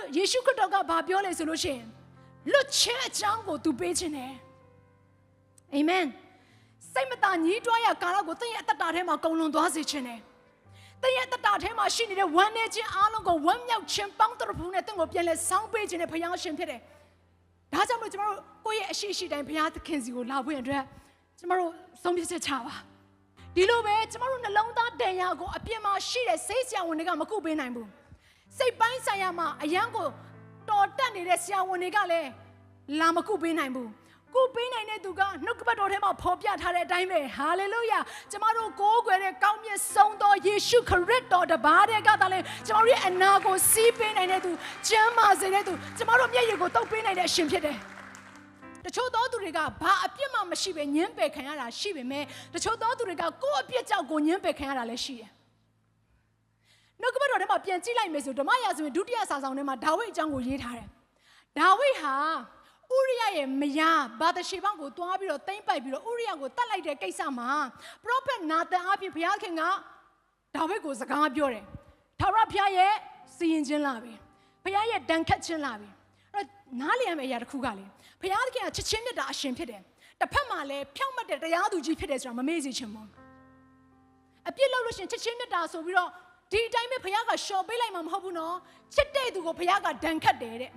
တို့ယေရှုခရစ်တော်ကဘာပြောလဲဆိုလို့ရှိရင်လွတ်ချင်းအကြောင်းကိုသူပေးခြင်းတယ်အာမင်စိတ်မသာညှိတွားရကာလကိုသင်ရဲ့အသက်တာထဲမှာကုန်လွန်သွားစေခြင်းတယ်သင်ရဲ့အသက်တာထဲမှာရှိနေတဲ့ဝမ်းနည်းခြင်းအားလုံးကိုဝမ်းမြောက်ခြင်းပေါင်းတရဖူးနဲ့သင်ကိုပြန်လဲဆောင်းပေးခြင်းနဲ့ဘုရားရှင်ဖြစ်တယ်ဒါကြောင့်မလို့ကျွန်တော်တို့ကိုယ့်ရဲ့အရှိရှိတိုင်းဘုရားသခင်စီကိုလာဖို့ရတဲ့ကျွန်တော်တို့ဆုံးဖြတ်ချက်ချပါဒီလိုပဲကျွန်တော်တို့နှလုံးသားတန်ရာကိုအပြစ်မှာရှိတဲ့စိတ်ဆရာဝန်တွေကမကုပေးနိုင်ဘူး စိတ်ပိုင်းဆိုင်ရာမှာအယံကိုတော်တက်နေတဲ့ဆရာဝန်တွေကလည်းလာမကုပေးနိုင်ဘူးကုပေးနိုင်တဲ့သူကနှုတ်ကပတ်တော်ထဲမှာဖော်ပြထားတဲ့အတိုင်းပဲဟာလေလုယာကျမတို့ကိုးကွယ်တဲ့ကောင်းမြတ်ဆုံးသောယေရှုခရစ်တော်တပါးတဲ့ကသာလဲကျမတို့ရဲ့အနာကိုစီးပေးနိုင်တဲ့သူကျမ်းမာစေတဲ့သူကျမတို့မျက်ရည်ကိုတုပ်ပေးနိုင်တဲ့အရှင်ဖြစ်တယ်တချို့သောသူတွေကဘာအပြစ်မှမရှိပဲညှင်းပယ်ခံရတာရှိပေမဲ့တချို့သောသူတွေကကိုယ့်အပြစ်ကြောင့်ကိုညှင်းပယ်ခံရတာလည်းရှိတယ် နှုတ်ကပတ်တော်ထဲမှာပြန်ကြည့်လိုက်မယ်ဆိုဓမ္မရာဇဝင်ဒုတိယစာဆောင်ထဲမှာဒါဝိဒ်အကြောင်းကိုရေးထားတယ်ဒါဝိဒ်ဟာဥရိယရဲ့မယားဘာသရှေဘကိုတွားပြီးတော့တိမ့်ပိုက်ပြီးတော့ဥရိယကိုတတ်လိုက်တဲ့ကိစ္စမှာပရောဖက်နာသန်အပြင်ဘုရားခင်ကဒါဝိဒ်ကိုစကားပြောတယ်ထာဝရဘုရားရဲ့စီရင်ခြင်းလာပြီဘုရားရဲ့ဒဏ်ခတ်ခြင်းလာပြီအဲ့တော့နားလည်ရမယ့်အရာတစ်ခုကလေဘုရားခင်ကချစ်ချင်းမြတ်တာအရှင်ဖြစ်တယ်တစ်ဖက်မှာလည်းဖြောင့်မတ်တဲ့တရားသူကြီးဖြစ်တယ်ဆိုတာမမေ့စေချင်ဘူးအပြစ်လုပ်လို့ရှရင်ချစ်ချင်းမြတ်တာဆိုပြီးတော့ ဒီအတိုင်းပဲဘုရားကရှော်ပေးလိုက်မှာမဟုတ်ဘူးနော်ချစ်တဲ့သူကိုဘုရားကဒဏ်ခတ်တယ်တဲ့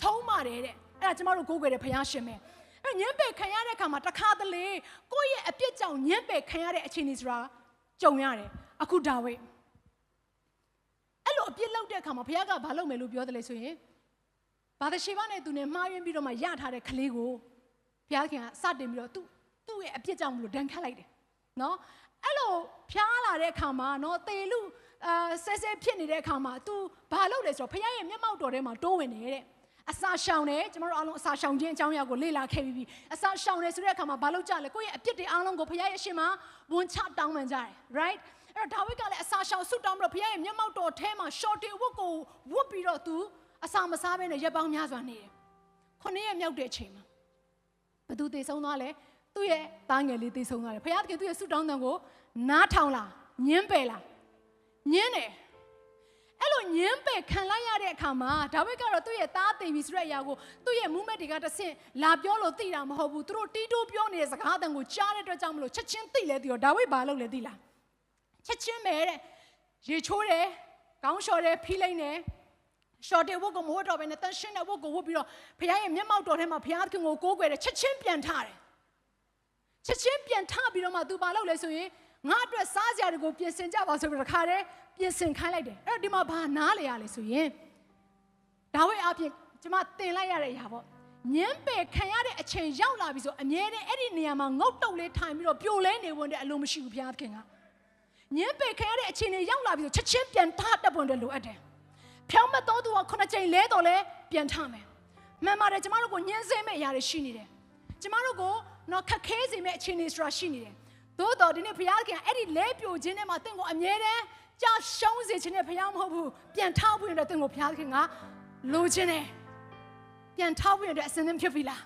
ဆုံးပါတယ်တဲ့အဲ့ဒါကျမတို့ကိုးကွယ်တဲ့ဘုရားရှင်ပဲအဲ့ညံပယ်ခံရတဲ့အခါမှာတခါတလေကိုယ့်ရဲ့အပြစ်ကြောင့်ညံပယ်ခံရတဲ့အခြေအနေဆိုတာကြုံရတယ်အခုဒါဝိဒ်အဲ့လိုအပြစ်လုပ်တဲ့အခါမှာဘုရားကဘာလုပ်မယ်လို့ပြောတယ်လဲဆိုရင်ဘာသာရှိဘနဲ့သူနဲ့မှားယွင်းပြီးတော့မှရထားတဲ့ကလေးကိုဘုရားခင်ကစတင်ပြီးတော့သူ့သူ့ရဲ့အပြစ်ကြောင့်မလို့ဒဏ်ခတ်လိုက်တယ်နော်အဲ့ လိုဖျားလာတဲ့အခါမှာနော်တေလူအာဆဲဆဲဖြစ်နေတဲ့အခါမှာ तू ဘာလုပ်လဲဆိုတော့ဘုရားရဲ့မျက်မှောက်တော်ထဲမှာတိုးဝင်တယ်တဲ့အစာရှောင်တယ်ကျမတို့အားလုံးအစာရှောင်ခြင်းအကြောင်းအရာကိုလေ့လာခဲ့ပြီးပြီအစာရှောင်တယ်ဆိုတဲ့အခါမှာဘာလုပ်ကြလဲကိုယ့်ရဲ့အပြစ်တွေအားလုံးကိုဘုရားရဲ့ရှင်မှာဝန်ချတောင်းပန်ကြတယ် right အဲ့တော့ဒါဝိဒ်ကလည်းအစာရှောင်ဆုတောင်းပြီးတော့ဘုရားရဲ့မျက်မှောက်တော်ထဲမှာ short ဝတ်ကိုဝတ်ပြီးတော့ तू အစာမစားဘဲနဲ့ရက်ပေါင်းများစွာနေတယ်ခုနှစ်ရက်မြောက်တဲ့အချိန်မှာဘသူသေဆုံးသွားလဲသူ့ရဲ့သားငယ်လေးသေဆုံးသွားတယ်ဘုရားသခင်သူ့ရဲ့ဆုတောင်းတန်ကိုနားထောင်လာ ညင်းပယ်လာညင်းတယ်အဲ့လိုညင်းပယ်ခံလိုက်ရတဲ့အခါမှာဒါဝိဒ်ကတော့သူ့ရဲ့သားသိပြီဆိုတဲ့အရာကိုသူ့ရဲ့မူးမက်တွေကတဆင့်လာပြောလို့သိတာမဟုတ်ဘူးသူတို့တီးတိုးပြောနေတဲ့စကားအတန်ကိုကြားတဲ့အတွက်ကြောင့်မလို့ချက်ချင်းသိလဲသိရောဒါဝိဒ်ဘာလုပ်လဲသိလားချက်ချင်းပဲတဲ့ရေချိုးတယ်ကောင်းလျှော်တယ်ဖိလိုက်တယ်ရှော်တဲ့ဝတ်ကိုမဝတ်တော့ဘဲနဲ့တန်ရှင်းတဲ့ဝတ်ကိုဝတ်ပြီးတော့ဘုရားရဲ့မျက်မှောက်တော်ထဲမှာဘုရားသခင်ကိုကိုးကွယ်တယ်ချက်ချင်းပြန်ထားတယ်ချက်ချင်းပြန်ထပြီးတော့မှ तू ဘာလုပ်လဲဆိုရင် ငါအတွက်စားစရာတွေကိုပြင်ဆင်ကြပါဆိုပြီးတော့တခါတည်းပြင်ဆင်ခိုင်းလိုက်တယ်အဲ့တော့ဒီမှာဘာနားလေရလဲဆိုရင်ဒါဝိဒ်အပြင်ကျမတင်လိုက်ရတဲ့အရာပေါ့ညင်းပယ်ခံရတဲ့အချိန်ရောက်လာပြီဆိုအမြဲတမ်းအဲ့ဒီနေရာမှာငုတ်တုတ်လေးထိုင်ပြီးတော့ပြိုလဲနေဝင်တဲ့အလိုမရှိဘူးဘုရားသခင်ကညင်းပယ်ခံရတဲ့အချိန်တွေရောက်လာပြီဆိုချက်ချင်းပြန်ထတက်ပွန်တယ်လိုအပ်တယ်ဖြောင်းမတော်သူကခုနှစ်ချိန်လဲတော့လဲပြန်ထမယ်မှန်ပါတယ်ကျမတို့ကိုညှင်းဆဲမဲ့အရာတွေရှိနေတယ်ကျမတို့ကိုတော့ခက်ခဲစေမဲ့အခြေအနေဆိုတာရှိနေတယ် သို့တော်ဒီနေ့ဘုရားခင်အဲ့ဒီလဲပြိုခြင်းထဲမှာတင့်ကိုအမြဲတမ်းကြာရှုံးစေခြင်းနဲ့ဘုရားမဟုတ်ဘူးပြန်ထောက်ဖို့ရတဲ့တင့်ကိုဘုရားခင်ကလိုချင်တယ်ပြန်ထောက်ဖို့ရတဲ့အစဉ်သင်းဖြစ်ပြီလား